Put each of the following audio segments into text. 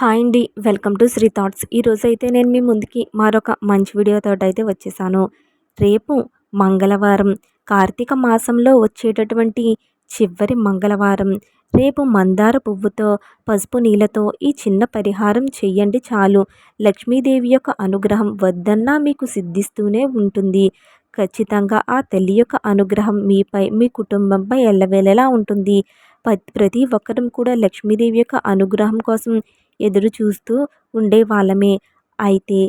Hi అండి welcome to Shri thoughts. ఈరోజు అయితే నేను మీ ముందుకి మరొక మంచి వీడియోతో అయితే వచ్చేసాను. రేపు మంగళవారం కార్తీక మాసంలో వచ్చేటటువంటి చివరి మంగళవారం. రేపు మందార పువ్వుతో పసుపు నీళ్ళతో ఈ చిన్న పరిహారం చెయ్యండి చాలు. లక్ష్మీదేవి యొక్క అనుగ్రహం వద్దన్నా మీకు సిద్ధిస్తూనే ఉంటుంది. ఖచ్చితంగా ఆ తల్లి యొక్క అనుగ్రహం మీపై మీ కుటుంబంపై ఎల్లవేళలా ఉంటుంది. ప్రతి ఒక్కరం కూడా లక్ష్మీదేవి యొక్క అనుగ్రహం కోసం ఎదురు చూస్తూ ఉండేవాళ్ళమే. అయితే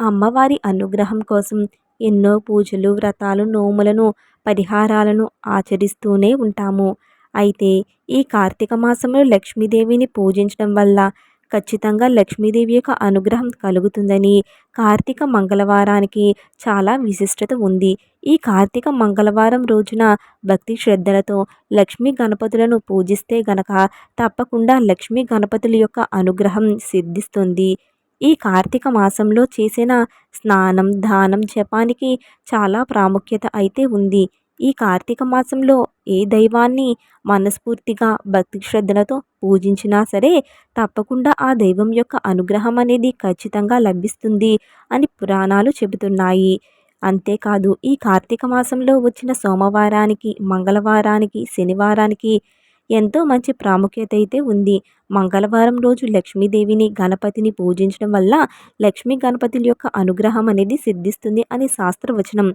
అమ్మవారి అనుగ్రహం కోసం ఎన్నో పూజలు వ్రతాలు నోములను పరిహారాలను ఆచరిస్తూనే ఉంటాము. అయితే ఈ కార్తీక మాసంలో లక్ష్మీదేవిని పూజించడం వల్ల ఖచ్చితంగా లక్ష్మీదేవి యొక్క అనుగ్రహం కలుగుతుందని కార్తీక మంగళవారానికి చాలా విశిష్టత ఉంది. ఈ కార్తీక మంగళవారం రోజున భక్తి శ్రద్ధలతో లక్ష్మీ గణపతులను పూజిస్తే గనక తప్పకుండా లక్ష్మీ గణపతుల యొక్క అనుగ్రహం సిద్ధిస్తుంది. ఈ కార్తీక మాసంలో చేసిన స్నానం దానం జపానికి చాలా ప్రాముఖ్యత అయితే ఉంది. ఈ కార్తీక మాసంలో ఏ దైవాన్ని మనస్ఫూర్తిగా భక్తి శ్రద్ధలతో పూజించినా సరే తప్పకుండా ఆ దైవం యొక్క అనుగ్రహం అనేది ఖచ్చితంగా లభిస్తుంది అని పురాణాలు చెబుతున్నాయి. అంతేకాదు ఈ కార్తీక మాసంలో వచ్చిన సోమవారానికి మంగళవారానికి శనివారానికి ఎంతో మంచి ప్రాముఖ్యత అయితే ఉంది. మంగళవారం రోజు లక్ష్మీదేవిని గణపతిని పూజించడం వల్ల లక్ష్మీ గణపతుల యొక్క అనుగ్రహం అనేది సిద్ధిస్తుంది అని శాస్త్రవచనం.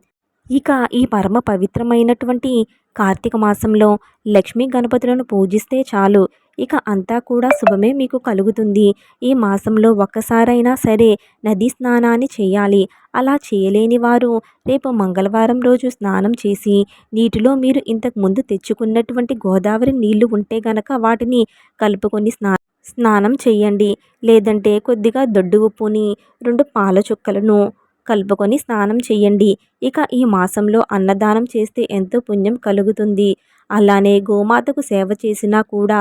ఇక ఈ పరమ పవిత్రమైనటువంటి కార్తీక మాసంలో లక్ష్మీ గణపతులను పూజిస్తే చాలు. ఇక అంతా కూడా శుభమే మీకు కలుగుతుంది. ఈ మాసంలో ఒక్కసారైనా సరే నదీ స్నానాన్ని చేయాలి. అలా చేయలేని వారు రేపు మంగళవారం రోజు స్నానం చేసి నీటిలో మీరు ఇంతకు ముందు తెచ్చుకున్నటువంటి గోదావరి నీళ్ళు ఉంటే గనక వాటిని కలుపుకొని స్నా స్నానం చేయండి. లేదంటే కొద్దిగా దొడ్డు ఉప్పుని రెండు పాల చుక్కలను కలుపుకొని స్నానం చేయండి ఇక ఈ మాసంలో అన్నదానం చేస్తే ఎంతో పుణ్యం కలుగుతుంది. అలానే గోమాతకు సేవ చేసినా కూడా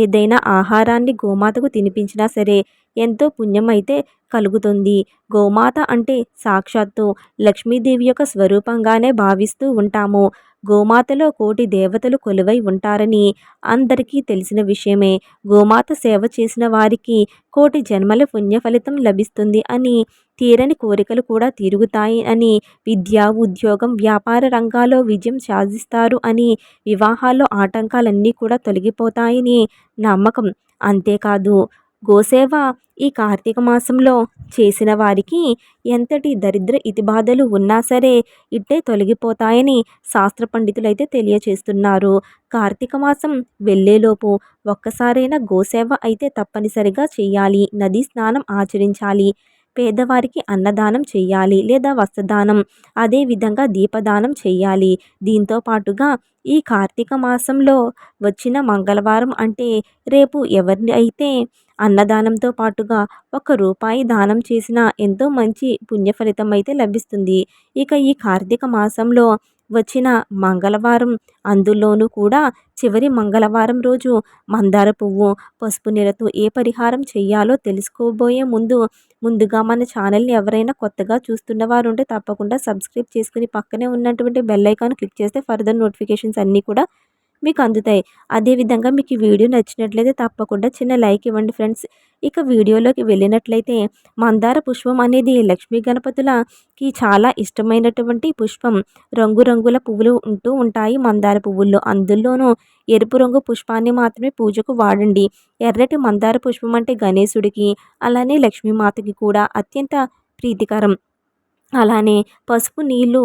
ఏదైనా ఆహారాన్ని గోమాతకు తినిపించినా సరే ఎంతో పుణ్యం అయితే కలుగుతుంది. గోమాత అంటే సాక్షాత్తు లక్ష్మీదేవి యొక్క స్వరూపంగానే భావిస్తూ ఉంటాము. గోమాతలో కోటి దేవతలు కొలువై ఉంటారని అందరికీ తెలిసిన విషయమే. గోమాత సేవ చేసిన వారికి కోటి జన్మల పుణ్య ఫలితం లభిస్తుంది అని తీరని కోరికలు కూడా తీరుగుతాయి అని విద్య ఉద్యోగం వ్యాపార రంగాల్లో విజయం సాధిస్తారు అని వివాహాల్లో ఆటంకాలన్నీ కూడా తొలగిపోతాయని నమ్మకం. అంతేకాదు గోసేవ ఈ కార్తీక మాసంలో చేసిన వారికి ఎంతటి దరిద్ర ఇతిబాధలు ఉన్నా సరే ఇట్టే తొలగిపోతాయని శాస్త్ర పండితులు అయితే తెలియచేస్తున్నారు. కార్తీక మాసం వెళ్ళేలోపు ఒక్కసారైనా గోసేవ అయితే తప్పనిసరిగా చేయాలి. నదీ స్నానం ఆచరించాలి. పేదవారికి అన్నదానం చేయాలి లేదా వస్త్రదానం అదేవిధంగా దీపదానం చేయాలి. దీంతో పాటుగా ఈ కార్తీక మాసంలో వచ్చిన మంగళవారం అంటే రేపు ఎవరిని అయితే అన్నదానంతో పాటుగా ఒక రూపాయి దానం చేసిన ఎంతో మంచి పుణ్య ఫలితం అయితే లభిస్తుంది. ఇక ఈ కార్తీక మాసంలో వచ్చిన మంగళవారం అందులోనూ కూడా చివరి మంగళవారం రోజు మందార పువ్వు పసుపు నీళ్ళతో ఏ పరిహారం చేయాలో తెలుసుకోబోయే ముందు ముందుగా మన ఛానల్ని ఎవరైనా కొత్తగా చూస్తున్న వారు ఉంటే తప్పకుండా సబ్స్క్రైబ్ చేసుకుని పక్కనే ఉన్నటువంటి బెల్ ఐకాన్ క్లిక్ చేస్తే ఫర్దర్ నోటిఫికేషన్స్ అన్నీ కూడా మీకు అందుతాయి అదేవిధంగా మీకు ఈ వీడియో నచ్చినట్లయితే తప్పకుండా చిన్న లైక్ ఇవ్వండి ఫ్రెండ్స్. ఇక వీడియోలోకి వెళ్ళినట్లయితే మందార పుష్పం అనేది లక్ష్మీ గణపతులకి చాలా ఇష్టమైనటువంటి పుష్పం. రంగురంగుల పువ్వులు ఉంటూ ఉంటాయి మందార పువ్వుల్లో. అందులోనూ ఎరుపు రంగు పుష్పాన్ని మాత్రమే పూజకు వాడండి. ఎర్రటి మందార పుష్పం అంటే గణేశుడికి అలానే లక్ష్మీమాతకి కూడా అత్యంత ప్రీతికరం. అలానే పసుపు నీళ్ళు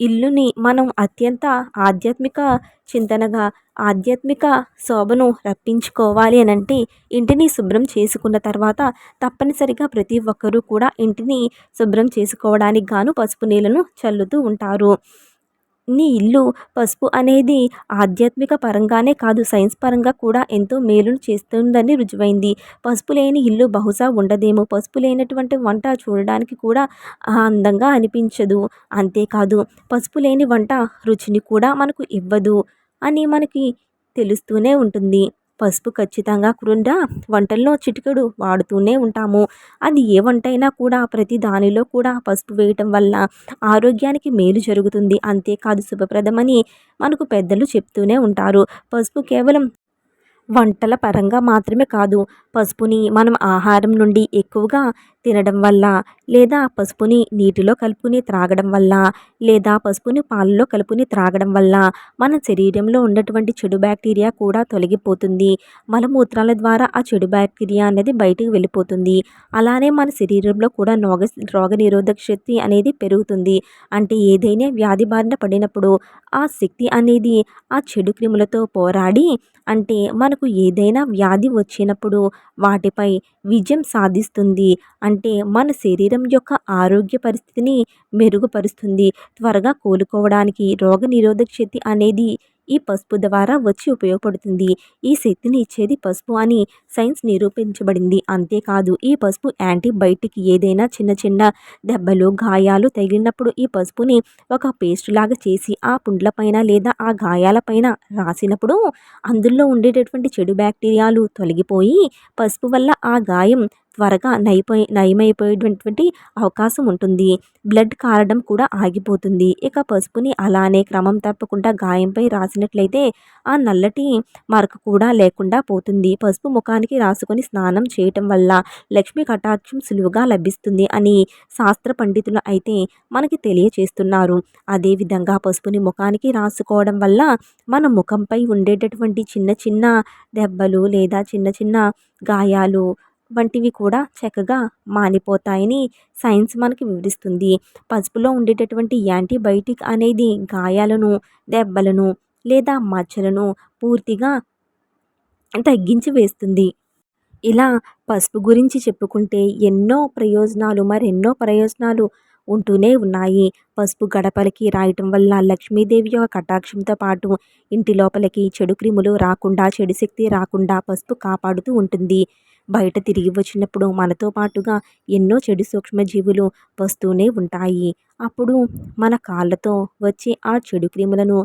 ఇల్లుని మనం అత్యంత ఆధ్యాత్మిక చింతనగా ఆధ్యాత్మిక శోభను రప్పించుకోవాలి అని అంటే ఇంటిని శుభ్రం చేసుకున్న తర్వాత తప్పనిసరిగా ప్రతి ఒక్కరూ కూడా ఇంటిని శుభ్రం చేసుకోవడానికి గాను పసుపు నీళ్ళను చల్లుతూ ఉంటారు. నీ ఇల్లు పసుపు అనేది ఆధ్యాత్మిక పరంగానే కాదు సైన్స్ పరంగా కూడా ఎంతో మేలును చేస్తుందని రుజువైంది. పసుపు లేని ఇల్లు బహుశా ఉండదేమో. పసుపు లేనటువంటి వంట చూడడానికి కూడా అందంగా అనిపించదు. అంతేకాదు పసుపు లేని వంట రుచిని కూడా మనకు ఇవ్వదు అని మనకి తెలుస్తూనే ఉంటుంది. పసుపు ఖచ్చితంగా కూడా వంటల్లో చిటికెడు వాడుతూనే ఉంటాము. అది ఏ వంట అయినా కూడా ప్రతి దానిలో కూడా పసుపు వేయటం వల్ల ఆరోగ్యానికి మేలు జరుగుతుంది. అంతేకాదు శుభప్రదమని మనకు పెద్దలు చెప్తూనే ఉంటారు. పసుపు కేవలం వంటల పరంగా మాత్రమే కాదు పసుపుని మనం ఆహారం నుండి ఎక్కువగా తినడం వల్ల లేదా పసుపుని నీటిలో కలుపుకుని త్రాగడం వల్ల లేదా పసుపుని పాలలో కలుపుని త్రాగడం వల్ల మన శరీరంలో ఉన్నటువంటి చెడు బ్యాక్టీరియా కూడా తొలగిపోతుంది. మలమూత్రాల ద్వారా ఆ చెడు బ్యాక్టీరియా అనేది బయటికి వెళ్ళిపోతుంది. అలానే మన శరీరంలో కూడా రోగ రోగ నిరోధక శక్తి అనేది పెరుగుతుంది. అంటే ఏదైనా వ్యాధి బారిన పడినప్పుడు ఆ శక్తి అనేది ఆ చెడు క్రిములతో పోరాడి అంటే మనకు ఏదైనా వ్యాధి వచ్చినప్పుడు వాటిపై విజయం సాధిస్తుంది అంటే మన శరీరం యొక్క ఆరోగ్య పరిస్థితిని మెరుగుపరుస్తుంది. త్వరగా కోలుకోవడానికి రోగ నిరోధక శక్తి అనేది ఈ పసుపు ద్వారా వచ్చి ఉపయోగపడుతుంది. ఈ శక్తిని ఇచ్చేది పసుపు అని సైన్స్ నిరూపించబడింది. అంతేకాదు ఈ పసుపు యాంటీబయాటిక్ ఏదైనా చిన్న చిన్న దెబ్బలు గాయాలు తగిలినప్పుడు ఈ పసుపుని ఒక పేస్ట్ లాగా చేసి ఆ పుండ్ల పైన లేదా ఆ గాయాలపైన రాసినప్పుడు అందులో ఉండేటటువంటి చెడు బ్యాక్టీరియాలు తొలగిపోయి పసుపు వల్ల ఆ గాయం త్వరగా నయపోయి నయమైపోయేటటువంటి అవకాశం ఉంటుంది. బ్లడ్ కారడం కూడా ఆగిపోతుంది. ఇక పసుపుని అలానే క్రమం తప్పకుండా గాయంపై రాసినట్లయితే ఆ నల్లటి మరక కూడా లేకుండా పోతుంది. పసుపు ముఖానికి రాసుకొని స్నానం చేయటం వల్ల లక్ష్మీ కటాక్షం సులువుగా లభిస్తుంది అని శాస్త్ర పండితులు అయితే మనకి తెలియచేస్తున్నారు. అదేవిధంగా పసుపుని ముఖానికి రాసుకోవడం వల్ల మన ముఖంపై ఉండేటటువంటి చిన్న చిన్న దెబ్బలు లేదా చిన్న చిన్న గాయాలు వంటివి కూడా చక్కగా మానిపోతాయని సైన్స్ మనకి వివరిస్తుంది. పసుపులో ఉండేటటువంటి యాంటీబయాటిక్ అనేది గాయాలను దెబ్బలను లేదా మచ్చలను పూర్తిగా తగ్గించి వేస్తుంది. ఇలా పసుపు గురించి చెప్పుకుంటే ఎన్నో ప్రయోజనాలు మరెన్నో ప్రయోజనాలు ఉంటూనే ఉన్నాయి. పసుపు గడపలకి రాయటం వల్ల లక్ష్మీదేవి యొక్క కటాక్షంతో పాటు ఇంటి లోపలికి చెడు క్రిములు రాకుండా చెడు శక్తి రాకుండా పసుపు కాపాడుతూ ఉంటుంది. బయట తిరిగి వచ్చినప్పుడు మనతో పాటుగా ఎన్నో చెడు సూక్ష్మజీవులు వస్తూనే ఉంటాయి. అప్పుడు మన కాళ్ళతో వచ్చే ఆ చెడు క్రిములను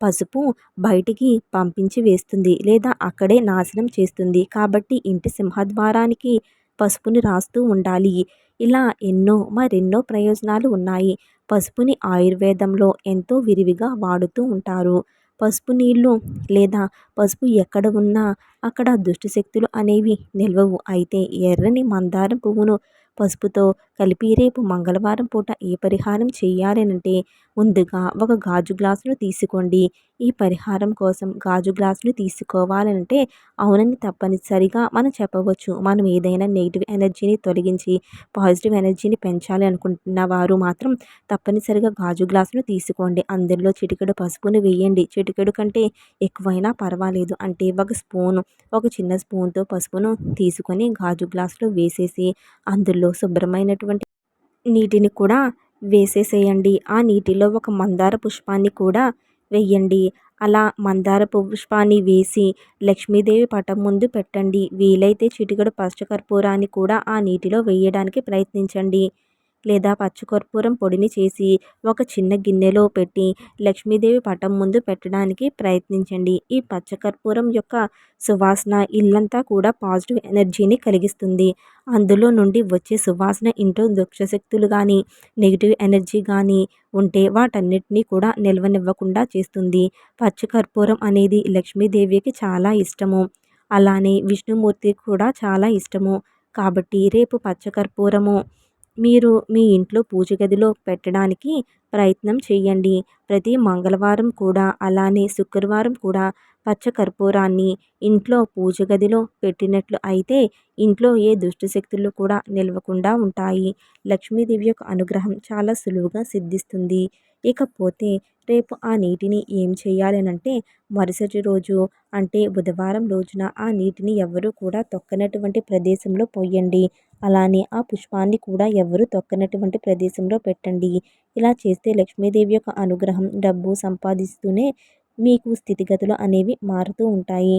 పసుపు బయటికి పంపించి వేస్తుంది లేదా అక్కడే నాశనం చేస్తుంది. కాబట్టి ఇంటి సింహద్వారానికి పసుపుని రాస్తూ ఉండాలి. ఇలా ఎన్నో మరెన్నో ప్రయోజనాలు ఉన్నాయి. పసుపుని ఆయుర్వేదంలో ఎంతో విరివిగా వాడుతూ ఉంటారు. పసుపు నీళ్ళు లేదా పసుపు ఎక్కడ ఉన్నా అక్కడ దుష్టశక్తులు అనేవి నిల్వవు. అయితే ఎర్రని మందారం పువ్వును పసుపుతో కలిపి రేపు మంగళవారం పూట ఏ పరిహారం చేయాలనంటే ముందుగా ఒక గాజు గ్లాసును తీసుకోండి. ఈ పరిహారం కోసం గాజు గ్లాసును తీసుకోవాలంటే అవునని తప్పనిసరిగా మనం చెప్పవచ్చు. మనం ఏదైనా నెగిటివ్ ఎనర్జీని తొలగించి పాజిటివ్ ఎనర్జీని పెంచాలి అనుకుంటున్న వారు మాత్రం తప్పనిసరిగా గాజు గ్లాసును తీసుకోండి. అందులో చిటికెడు పసుపును వేయండి. చిటికెడు కంటే ఎక్కువైనా పర్వాలేదు. అంటే ఒక స్పూను ఒక చిన్న స్పూన్తో పసుపును తీసుకొని గాజు గ్లాసులో వేసేసి అందులో శుభ్రమైనటువంటి నీటిని కూడా వేసేసేయండి. ఆ నీటిలో ఒక మందార పుష్పాన్ని కూడా వేయండి. అలా మందార పుష్పాన్ని వేసి లక్ష్మీదేవి పటం ముందు పెట్టండి. వీలైతే చిటికెడు పచ్చకర్పూరాన్ని కూడా ఆ నీటిలో వేయడానికి ప్రయత్నించండి. లేదా పచ్చకర్పూరం పొడిని చేసి ఒక చిన్న గిన్నెలో పెట్టి లక్ష్మీదేవి పటం ముందు పెట్టడానికి ప్రయత్నించండి. ఈ పచ్చకర్పూరం యొక్క సువాసన ఇల్లంతా కూడా పాజిటివ్ ఎనర్జీని కలిగిస్తుంది. అందులో నుండి వచ్చే సువాసన ఇంట్లో దుక్షశక్తులు కానీ నెగిటివ్ ఎనర్జీ కానీ ఉంటే వాటన్నిటినీ కూడా నిల్వనివ్వకుండా చేస్తుంది. పచ్చకర్పూరం అనేది లక్ష్మీదేవికి చాలా ఇష్టము. అలానే విష్ణుమూర్తికి కూడా చాలా ఇష్టము. కాబట్టి రేపు పచ్చకర్పూరము మీరు మీ ఇంట్లో పూజ గదిలో పెట్టడానికి ప్రయత్నం చేయండి. ప్రతి మంగళవారం కూడా అలానే శుక్రవారం కూడా పచ్చ కర్పూరాన్ని ఇంట్లో పూజ గదిలో పెట్టినట్లు అయితే ఇంట్లో ఏ దుష్ట శక్తులు కూడా నిలవకుండా ఉంటాయి. లక్ష్మీదేవి యొక్క అనుగ్రహం చాలా సులువుగా సిద్ధిస్తుంది. ఇకపోతే రేపు ఆ నీటిని ఏం చేయాలనంటే మరుసటి రోజు అంటే బుధవారం రోజున ఆ నీటిని ఎవరు కూడా తొక్కనటువంటి ప్రదేశంలో పోయండి. అలానే ఆ పుష్పాన్ని కూడా ఎవరు తొక్కనటువంటి ప్రదేశంలో పెట్టండి. ఇలా చేస్తే లక్ష్మీదేవి యొక్క అనుగ్రహం డబ్బు సంపాదిస్తూనే మీకు స్థితిగతులు అనేవి మారుతూ ఉంటాయి.